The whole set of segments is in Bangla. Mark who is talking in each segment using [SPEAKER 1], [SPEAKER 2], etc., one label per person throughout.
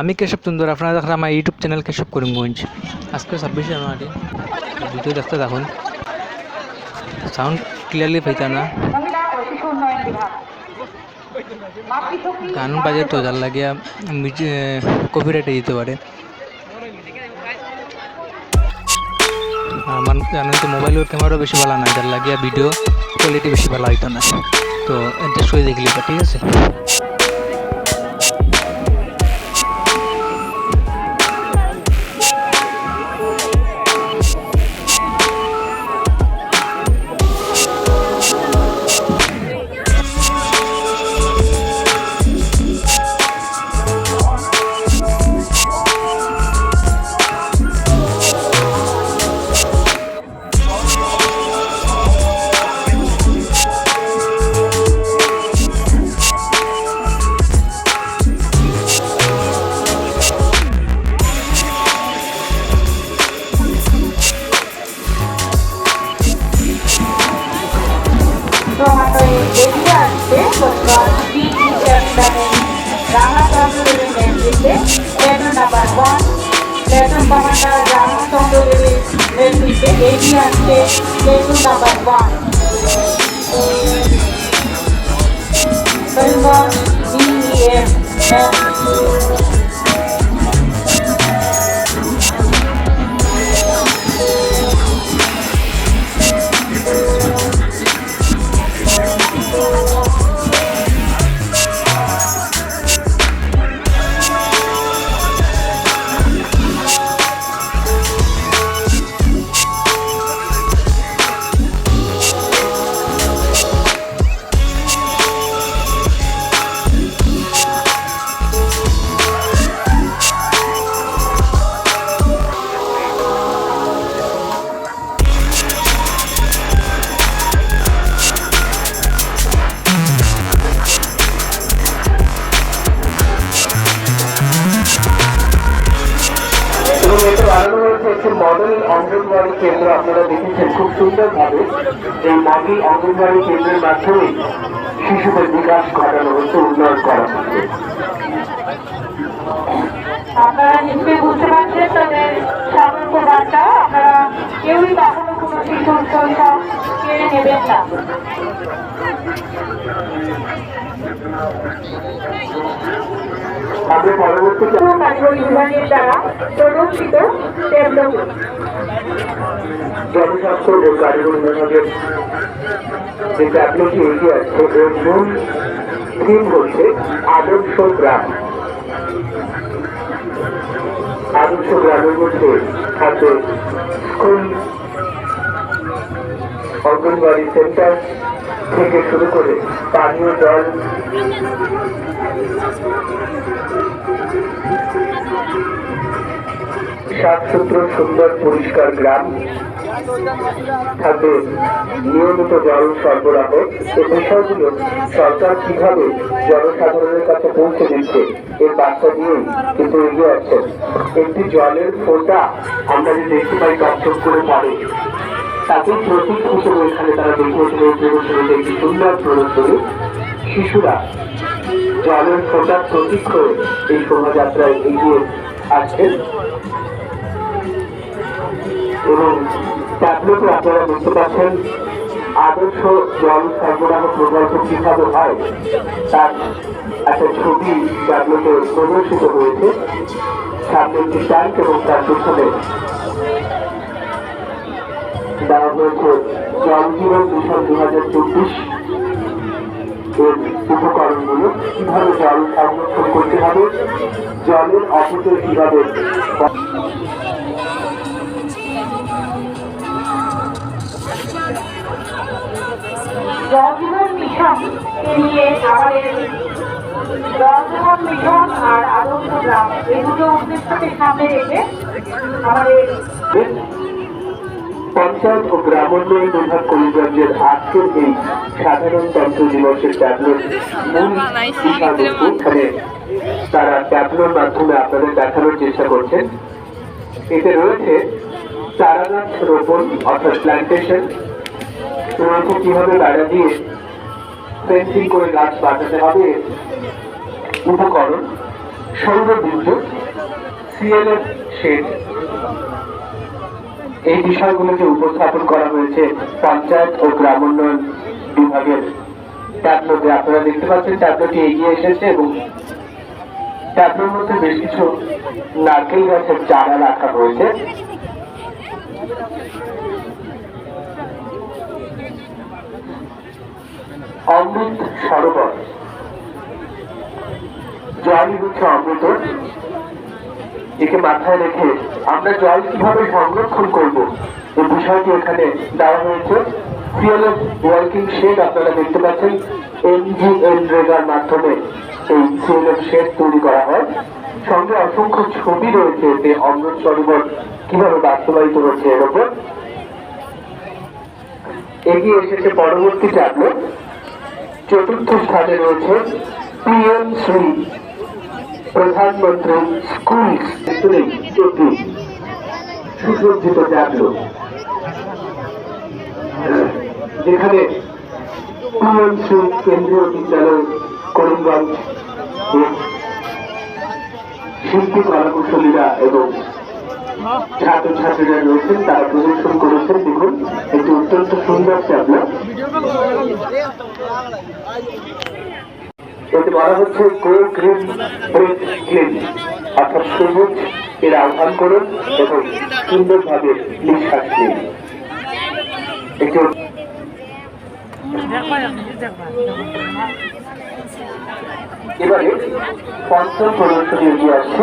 [SPEAKER 1] আমি কেশব সুন্দর আপনারা দেখেন আমার ইউটিউব চ্যানেল কেশব করিমগঞ্জ। আজকে ছাব্বিশে জানুয়ারি। ভিডিও দেখতে দেখুন সাউন্ড ক্লিয়ারলি পাইতা না। গান বাজে তো, যার লাগিয়া কপিরাইটে দিতে পারে। আমার জানেন তো মোবাইলের ক্যামেরা বেশি ভালো না, যার লাগিয়া ভিডিও কোয়ালিটি বেশি ভালো হইতো না। তো অ্যাডজাস্ট করে দেখলি ঠিক আছে?
[SPEAKER 2] Thank you. মডেল অঙ্গনওয়াড়ি কেন্দ্র আপনারা দেখেছেন খুব সুন্দরভাবে। এই মডেল অঙ্গনবাড়ি কেন্দ্রের মাধ্যমে শিশুদের বিকাশ ঘটানো হচ্ছে উন্নয়ন করা হচ্ছে।
[SPEAKER 3] আপনারা নিশ্চয়ই বুঝতে পারছেন তাদের সাধারণ বার্তা আপনারা কেউই কখনো কোনো শিশুর শৈশব কেড়ে নেবেন না কারিগরি বিভাগের দ্বারা প্রদর্শিত ডেভেলপমেন্ট
[SPEAKER 2] জনস্বাস্থ্য ও কারিগরি বিভাগের যে ট্যাবলেটটি এগিয়ে আসছে এর মূল থিম হচ্ছে আদর্শ গ্রাম। আদর্শ গ্রামের মধ্যে থাকবে স্কুল অঙ্গনবাড়ি সেন্টার থেকে শুরু করে পানীয় জল। সাতসূত্র সুন্দর পরিষ্কার গ্রাম। থাকবে নিয়মিত জল সরবরাহ এ বিষয়গুলো সরকার কীভাবে জনসাধারণের কাছে পৌঁছে দিচ্ছে, এর বার্তা দিয়েই কিন্তু এগিয়ে আসছেন। একটি জলের ফোঁটা আমরা যে দেখতে পাই টকটক করে পড়ে তাকে প্রতীক হিসেবে এখানে তারা দেখিয়েছেন এই প্রদর্শনীতে একটি সুন্দর প্রদর্শনী শিশুরা জলের ফোঁটার প্রতীক হয়ে এই শোভাযাত্রায় এগিয়ে আসছেন এবং ট্যাবলেটে আপনারা দেখতে পাচ্ছেন, আদর্শ জল সরবরাহ প্রকল্প কীভাবে হয়, তার একটা ছবি ট্যাবলেটে প্রদর্শিত হয়েছে। সামনে একটি ট্যাঙ্ক এবং তার পিছনে দেওয়া হয়েছে জল জীবন মিশন দু হাজার চব্বিশ এর উপকরণগুলো। কীভাবে জল সংরক্ষণ করতে হবে? জলের অপচয় কীভাবে
[SPEAKER 3] জলজীবন মিশন নিয়ে আমাদের জলজীবন মিশন আর আদর্শ গ্রাম এই দুটো উদ্দেশ্যকে সামনে রেখে আমাদের
[SPEAKER 2] পঞ্চায়েত ও গ্রামোন্নয়ন বিভাগ করিমগঞ্জের আজকের এই সাধারণতন্ত্র দিবসের ট্যাবলেট মূল বিষয়বস্তু। তারা ট্যাবলোর মাধ্যমে আপনাদের দেখানোর চেষ্টা করছেন। এতে রয়েছে চারা গাছ রোপণ অর্থাৎ প্ল্যান্টেশন রয়েছে কীভাবে বেড়া দিয়ে ফেন্সিং করে গাছ বাঁচাতে হবে, উপকরণ সৌর বিদ্যুৎ সিএলএফ শেড এই বিষয়গুলোকে উপস্থাপন করা হয়েছে পঞ্চায়েত ও গ্রাম উন্নয়ন বিভাগের ট্যাবলোতে আপনারা দেখতে পাচ্ছেন ট্যাবলোটি এগিয়ে এসেছে এবং ট্যাবলোর মধ্যে বেশ কিছু নারকেল গাছের চারা রাখা হয়েছে। অমৃত সরোবর। জলই হচ্ছে অমৃত। একে মাথায় রেখে আমরা জল কীভাবে সংরক্ষণ করব? এই বিষয়টি এখানে দেওয়া হয়েছে। ওয়ার্কিং শেড, আপনারা দেখতে পাচ্ছেন এনজিএন রেগার মাধ্যমে এই শেড তৈরি করা হয়। সঙ্গে অসংখ্য ছবি রয়েছে এতে অমৃত সরোবর কীভাবে বাস্তবায়িত হচ্ছে এর উপর এগিয়ে এসেছে পরবর্তী ট্যাবলেট চতুর্থ স্থানে রয়েছে পিএম শ্রী প্রধানমন্ত্রী স্কুল একটি সুসজ্জিত ট্যাবলো যেখানে কেন্দ্রীয় বিদ্যালয়, করিমগঞ্জ শিল্পী কলাকুশলীরা এবং ছাত্রছাত্রীরা রয়েছেন, তারা প্রদর্শন করেছেন। দেখুন, একটি অত্যন্ত সুন্দর ট্যাবলো এতে বলা হচ্ছে অর্থাৎ সবুজ, এর আহ্বান করুন এবং সুন্দরভাবে নিঃশ্বাস নিন। এবারে পঞ্চম প্রদর্শনী এগিয়ে আসছে।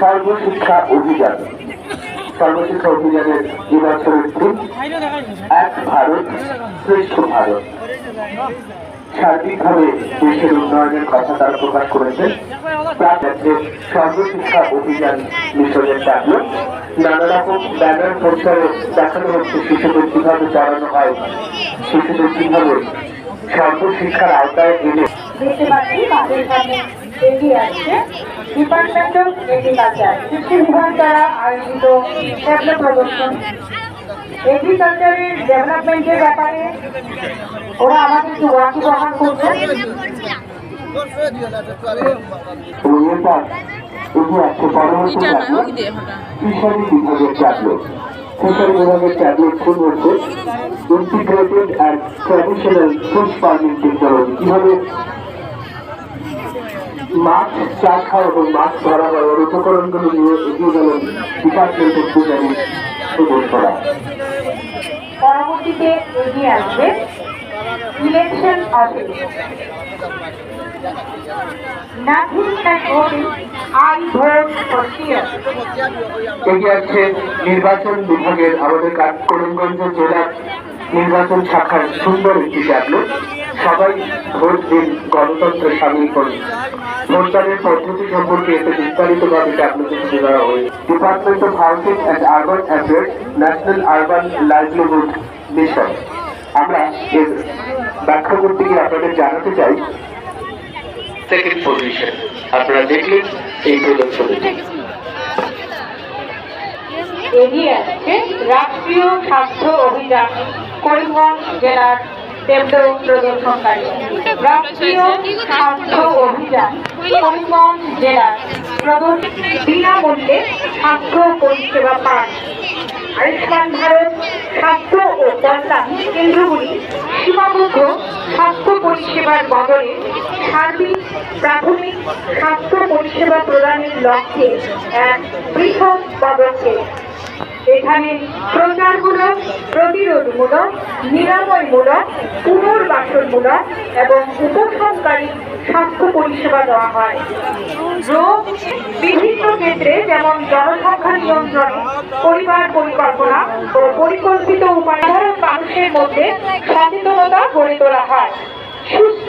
[SPEAKER 2] সর্বশিক্ষা অভিযান। সর্বশিক্ষা অভিযানের এবছরের থিম, এক ভারত শ্রেষ্ঠ ভারত। সার্বিকভাবে দেশের উন্নয়নের কথা তারা প্রকাশ করেছেন প্রাচ্যের সর্বশিক্ষা অভিযান মিশনের ডাকলো নানা রকম ব্যানার পোস্টারে দেখানো হচ্ছে শিশুদের কীভাবে পড়ানো হয়। শিশুদের কীভাবে সর্বশিক্ষার আওতায় এনে
[SPEAKER 3] দেখতে পাচ্ছি মাঠের সামনে এগিয়ে আসছে ডিপার্টমেন্ট অফ এগ্রিকালচার কৃষি বিভাগ দ্বারা আয়োজিত প্রদর্শন এগ্রিকালচারের ডেভেলপমেন্টের ব্যাপারে ওরা আমাদেরকে করছে
[SPEAKER 2] ট্যাবলেট ফুল হচ্ছে integrated traditional fish farming technology কীভাবে মাছ চাষ হয় এবং মাছ ধরা হয় ওর উপকরণগুলো নিয়ে এগিয়ে গেলেন ডিপার্টমেন্ট অফ ফিশারি সদস্যরা
[SPEAKER 3] পরবর্তীতে এগিয়ে আসবে ইলেকশন অফিস
[SPEAKER 2] নির্বাচন বিভাগের আমাদের করিমগঞ্জ জেলার নির্বাচন শাখার সুন্দর একটি ট্যাবলেট সবাই ভোট দিন, গণতন্ত্রে সামিল করুন। ভোটদানের পদ্ধতি সম্পর্কে এতে বিস্তারিতভাবে ট্যাবলেটে তুলে ধরা হয়েছে department of housing and urban affairs national urban livelihood mission আমরা এর ব্যাখ্যা করতে গিয়ে আপনাদের জানাতে চাই। সেকেন্ড পজিশন আপনারা দেখলেন এই প্রদর্শনীটি।
[SPEAKER 3] এগিয়ে আসছে রাষ্ট্রীয় স্বাস্থ্য অভিযান, করিমগঞ্জ জেলার স্বাস্থ্য অভিযান করিমগঞ্জ জেলার বিনামূল্যে স্বাস্থ্য পরিষেবা পান। আয়ুষ্মান ভারত স্বাস্থ্য ও কল্যাণ কেন্দ্রগুলি সীমাবদ্ধ স্বাস্থ্য পরিষেবার বদলে সার্বিক প্রাথমিক স্বাস্থ্য পরিষেবা প্রদানের লক্ষ্যে এক বৃহৎ পদক্ষেপ। এখানে প্রচারমূলক, প্রতিরোধমূলক, নিরাময়মূলক, পুনর্বাসনমূলক এবং উপশমকারী স্বাস্থ্য পরিষেবা দেওয়া হয়। রোগ বিভিন্ন ক্ষেত্রে যেমন জনসংখ্যা নিয়ন্ত্রণে পরিবার পরিকল্পনা ও পরিকল্পিত উপায় মানুষের মধ্যে সচেতনতা গড়ে তোলা হয়। সুস্থ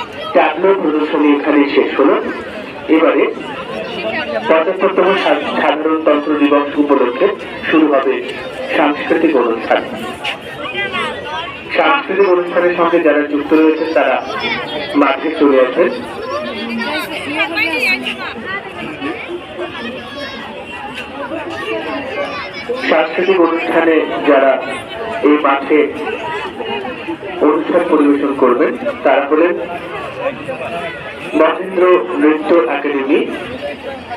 [SPEAKER 2] ট্যাবলো প্রদর্শনী এখানে শেষ হলো। এবারে পঁচাত্তরতম সাধারণতন্ত্র দিবস উপলক্ষে শুরু হবে সাংস্কৃতিক অনুষ্ঠান। সাংস্কৃতিক অনুষ্ঠানের সঙ্গে যারা যুক্ত রয়েছে তারা মাঠে চলে আসেন সাংস্কৃতিক অনুষ্ঠানে যারা এই মাঠে অনুষ্ঠান পরিবেশন করবেন, তারা হলেন মহেন্দ্র নৃত্য একাডেমি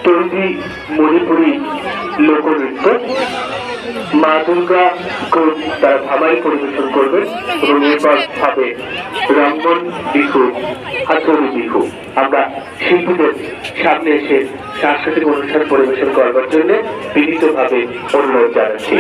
[SPEAKER 2] তৈরি মণিপুরী লোকনৃত্য, মা দুর্গা গ্রুপ তারা ধামাই পরিবেশন করবেন এবং এরপর হবে রঙ্গন বিহু হাতরি বিহু আমরা শিল্পীদের সামনে এসে সাংস্কৃতিক অনুষ্ঠান পরিবেশন করবার জন্য বিনীতভাবে অনুরোধ জানাচ্ছি।